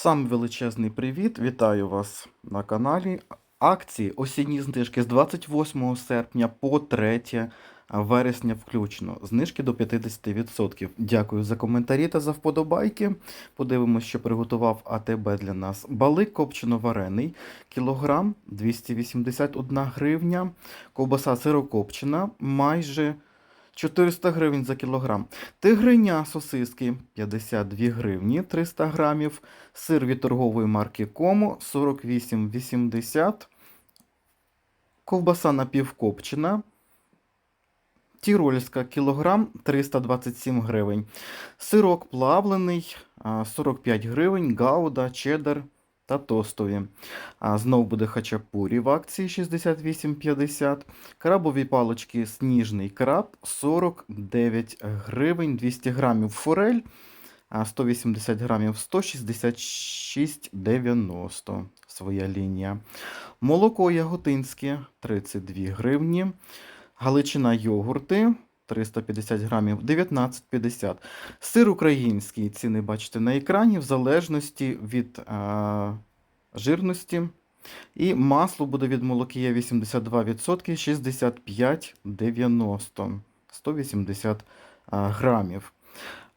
Сам величезний привіт! Вітаю вас на каналі. Акції осінні знижки з 28 серпня по 3 вересня включно. Знижки до 50%. Дякую за коментарі та за вподобайки. Подивимось, що приготував АТБ для нас. Балик копчено-варений, кілограм 281 гривня. Ковбаса сирокопчена майже 400 гривень за кілограм. Тигриня сосиски 52 гривні 300 грамів. Сир від торгової марки Комо 48,80. Ковбаса напівкопчена. Тірольська кілограм 327 гривень. Сирок плавлений 45 гривень, гауда, чеддер та тостові. А, знов буде хачапурі в акції 68,50. Крабові палочки сніжний краб 49 гривень, 200 грамів форель, 180 грамів 166,90 своя лінія. Молоко яготинське 32 гривні. Галичина йогурти 350 грамів 19,50. Сир український, ціни бачите на екрані, в залежності від а, жирності. І масло буде від молокія 82%, 65,90, 180 грамів.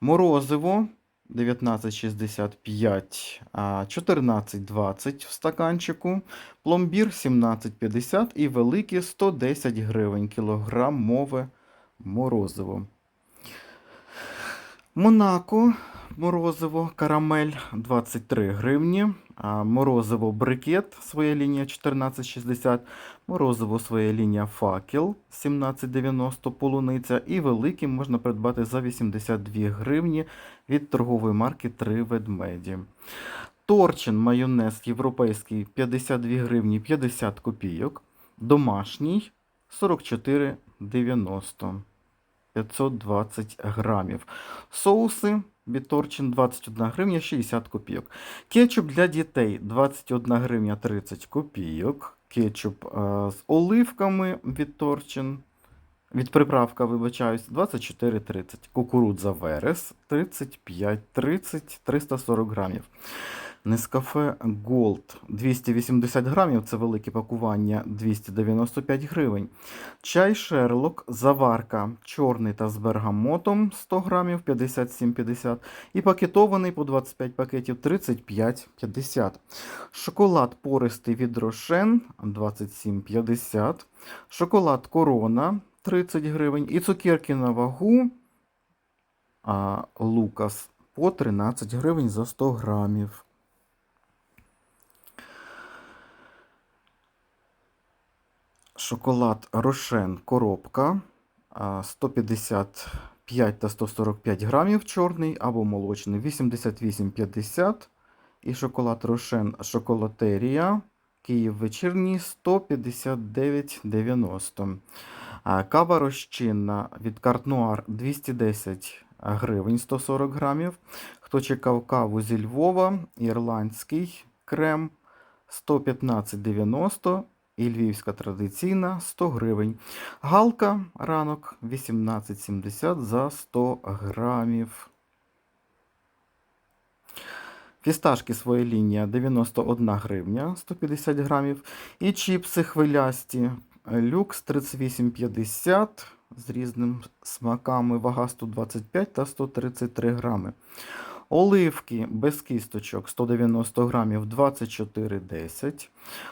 Морозиво 19,65, 14,20 в стаканчику. Пломбір 17,50 і велике 110 гривень кілограмове морозиво. Монако морозиво карамель 23 гривні. Морозиво брикет, своя лінія 14,60. Морозиво своя лінія факел 17,90 полуниця. І великі можна придбати за 82 гривні від торгової марки 3 ведмеді. Торчин майонез європейський 52 гривні 50 копійок. Домашній 44,90. 520 грамів. Соуси від Торчин 21 гривня 60 копійок. Кетчуп для дітей 21 гривня 30 копійок. Кетчуп е, з оливками від. Від приправка, вибачаюсь, 24,30. Кукурудза Верес 35,30 340 грамів. Нескафе Gold 280 грамів, це велике пакування 295 гривень. Чай Шерлок, заварка чорний та з бергамотом 100 грамів 57,50 і пакетований по 25 пакетів 35,50. Шоколад пористий від Рошен 27,50. Шоколад Корона 30 гривень. І цукерки на вагу а, Лукас по 13 гривень за 100 грамів. Шоколад Рошен коробка 155 та 145 грамів чорний або молочний 88,50. І шоколад Рошен Шоколатерія Київ вечірній 159,90. Кава розчинна від Картнуар 210 гривень 140 грамів. Хто чекав каву зі Львова, ірландський крем 115,90 і львівська традиційна 100 гривень. Галка ранок 18,70 за 100 грамів. Фісташки своя лінія 91 гривня 150 грамів. І чіпси хвилясті люкс 38,50 з різними смаками. Вага 125 та 133 грами. Оливки без кісточок 190 грамів 24,10.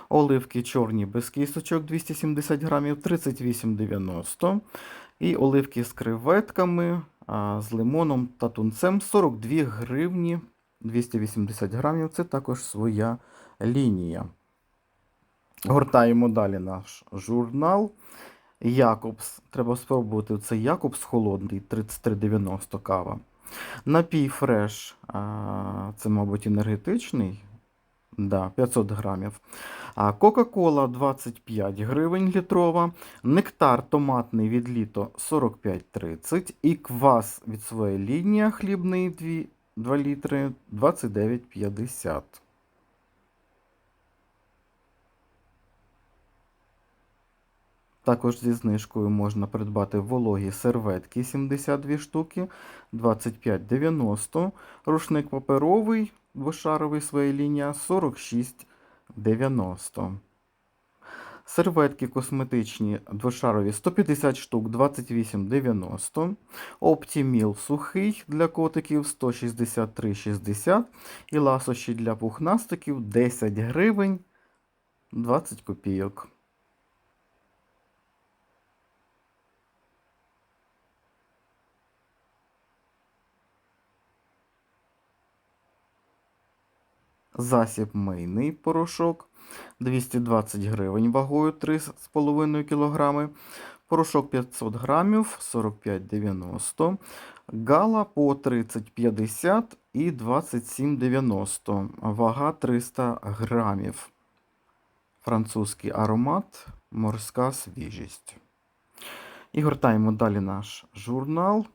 Оливки чорні без кісточок 270 грамів 38,90. І оливки з креветками, з лимоном та тунцем 42 гривні 280 грамів. Це також своя лінія. Гортаємо далі наш журнал. Якобс. Треба спробувати цей Якобс холодний 33,90 кава. Напій фреш, це, мабуть, енергетичний. Да, 500 грамів. А Кока-Кола 25 гривень літрова. Нектар томатний від літо 45,30. І квас від своєї лінії хлібний 2, 2 літри 29,50. Також зі знижкою можна придбати вологі серветки 72 штуки 25,90. Рушник паперовий двошаровий своя лінія 46,90. Серветки косметичні двошарові 150 штук 28,90. Оптіміл сухий для котиків 163,60. І ласощі для пухнастиків 10 гривень 20 копійок. Засіб мийний порошок 220 гривень вагою 3,5 кг. Порошок 500 грамів 45,90. Гала по 30,50 і 27,90. Вага 300 грамів. Французький аромат, морська свіжість. І гортаємо далі наш журнал.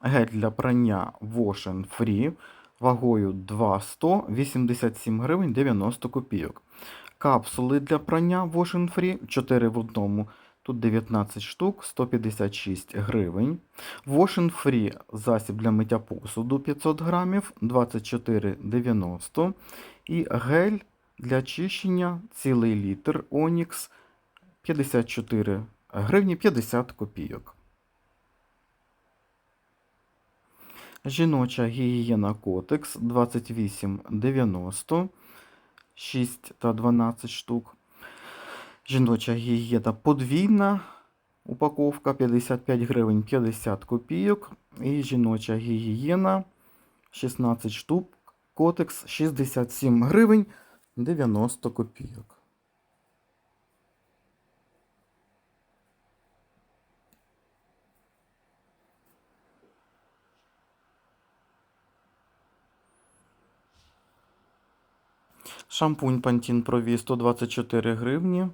Гель для прання Wash Free вагою 200 87 гривень 90 копійок. Капсули для прання Wash and Free 4 в одному. Тут 19 штук, 156 гривень. Wash Free засіб для миття посуду 500 грамів, 24,90. І гель для чищення цілий літр Onyx 54 гривні 50 копійок. Жіноча гігієна Котекс 28,90, 6 та 12 штук. Жіноча гігієна подвійна упаковка 55 гривень 50 копійок. І жіноча гігієна 16 штук. Котекс 67 гривень 90 копійок. Шампунь Pantene Pro V 124 гривні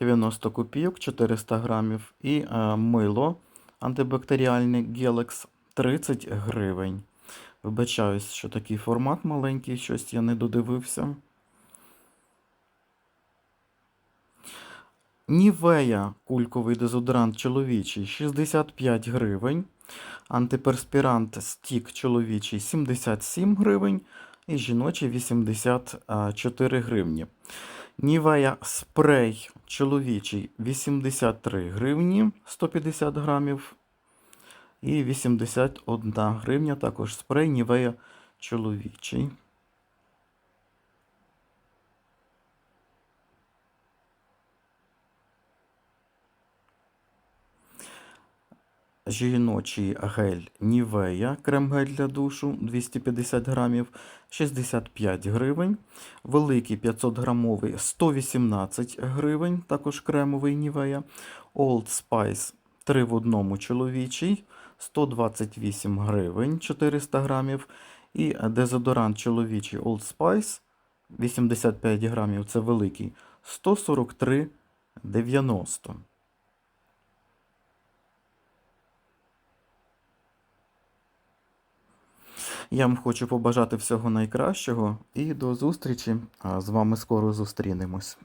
90 копійок 400 грамів. І е, мило антибактеріальне Gelex 30 гривень. Вибачаюсь, що такий формат маленький, щось я не додивився. Нівея кульковий дезодорант чоловічий 65 гривень. Антиперспірант стік чоловічий 77 гривень. І жіночі 84 гривні. Нівея спрей чоловічий 83 гривні 150 грамів. І 81 гривня також спрей Нівея чоловічий. Жіночий гель Нівея, крем-гель для душу 250 грамів 65 гривень. Великий 500 грамовий 118 гривень, також кремовий Нівея. Old Spice 3 в одному чоловічий 128 гривень 400 грамів. І дезодорант чоловічий Old Spice 85 грамів, це великий 143,90. Я вам хочу побажати всього найкращого і до зустрічі. З вами скоро зустрінемось.